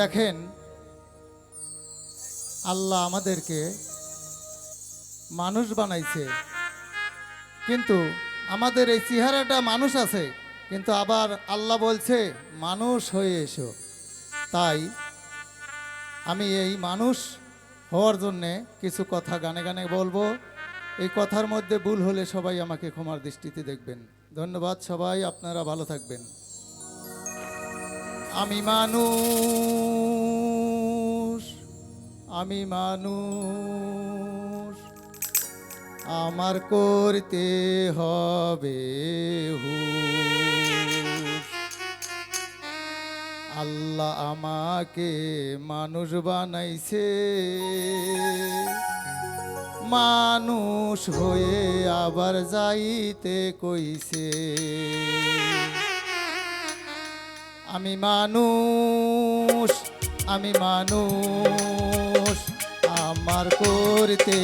দেখেন, আল্লাহ আমাদেরকে মানুষ বানাইছে। কিন্তু আমাদের এই চেহারাটা মানুষ আছে, কিন্তু আবার আল্লাহ বলছে, মানুষ হয়ে এসো। তাই আমি এই মানুষ হওয়ার জন্যে কিছু কথা গানে গানে বলব। এই কথার মধ্যে ভুল হলে সবাই আমাকে ক্ষমার দৃষ্টিতে দেখবেন। ধন্যবাদ সবাই, আপনারা ভালো থাকবেন। আমি মানুষ আমি মানুষ। আমার করতে হবে। আল্লাহ আমাকে মানুষ বানাইছে। মানুষ হয়ে আবার যাইতে কইছে। আমি মানুষ আমি মানুষ আমার করতে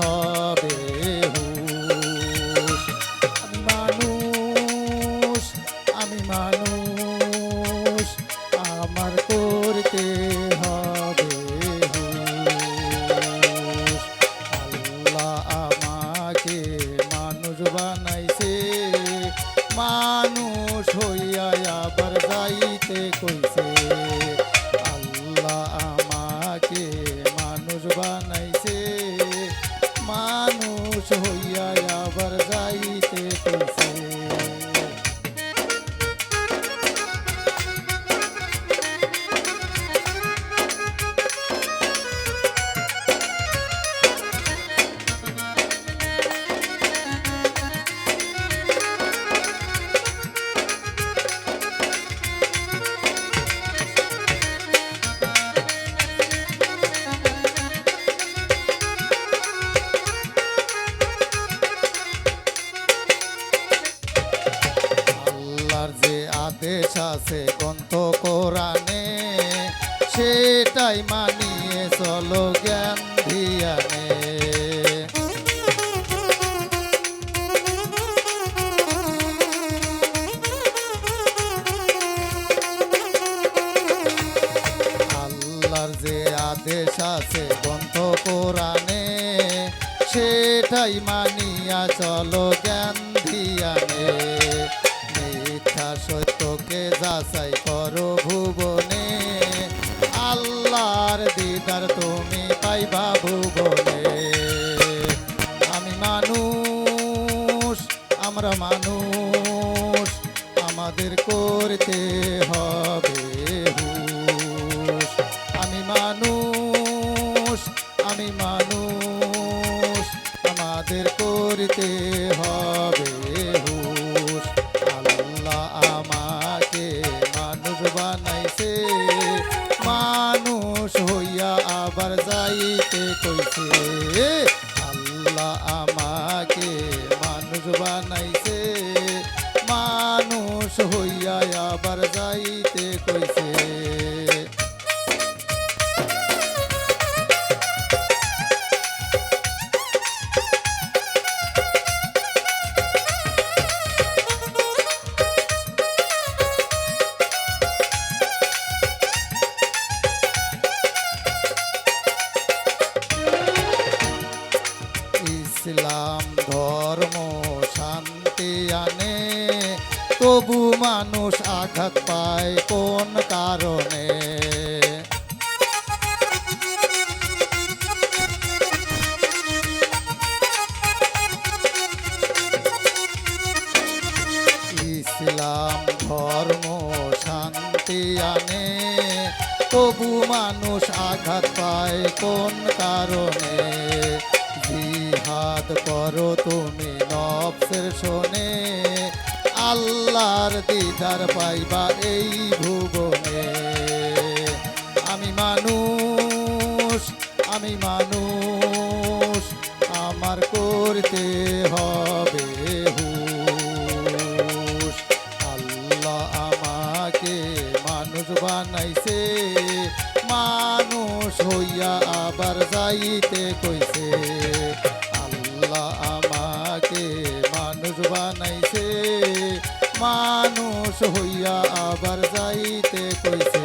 হবে। সেটাই মানিয়ে চলো জ্ঞান ধিয়ানে। আল্লাহর যে আদেশ আছে গ্রন্থ কোরআনে, সেটাই মানিয়া চলো জ্ঞান ধিয়ানে। মিথ্যা সত্যকে যাচাই করো ভুবনে আমাদের করতে হবে আমি মানুষ আমি মানুষ, আমাদের করতে হবে হুশ। আল্লাহ আমাকে মানুষ বানাইছে, মানুষ হইয়া আবার যাইতে কইছে। আল্লাহ আমাকে মানুষ বানাইছে। ইসলাম ধর্ম, শান্তি আনে। তবু মানুষ আঘাত পায় কোন কারণে? ইসলাম, ধর্ম, শান্তি আনে। তবু মানুষ আঘাত পায় কোন কারণে? জিহাদ করো তুমি নফসের শোনে। আল্লাহর দিদার পাইবা এই ভুবনে। আমি মানুষ আমি মানুষ, আমার করতে হবে আল্লাহ আমাকে মানুষ বানাইছে, মানুষ হইয়া আবার যাইতে কইছে। মানুষ হইয়া আবার যাইতে কইছে।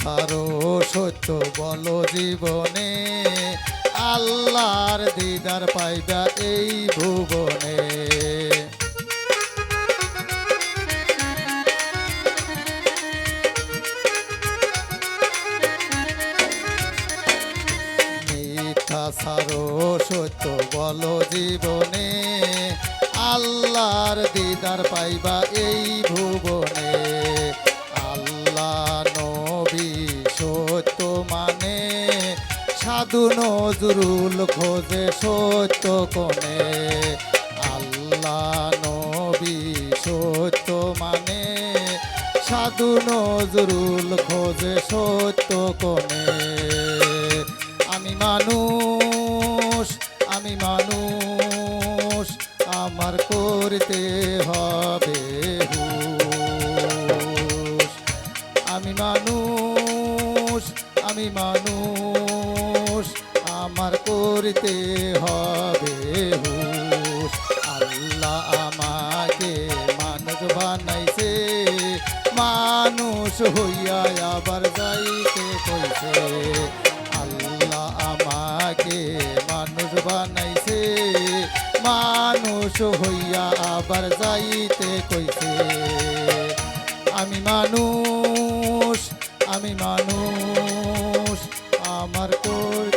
সারো সত্য বল জীবনে। আল্লাহর দিদার পাইবা এই ভুবনে। সারো সত্য বলো জীবনে। আল্লাহর দিদার পাইবা এই ভুবনে। সাধু নজরুল খোঁজে সত্য কনে আল্লাহ নবী সত্য মানে। সাধু নজরুল খোঁজে সত্য কনে আমি মানুষ করতে হবে হুশ। আল্লাহ আমাকে মানুষ বানাইছে, মানুষ হইয়া আবার যাইতে কইছে। আল্লাহ আমাকে মানুষ বানাইছে, মানুষ হইয়া আবার যাইতে কইছে। আমি মানুষ আমি মানুষ, আমার করতে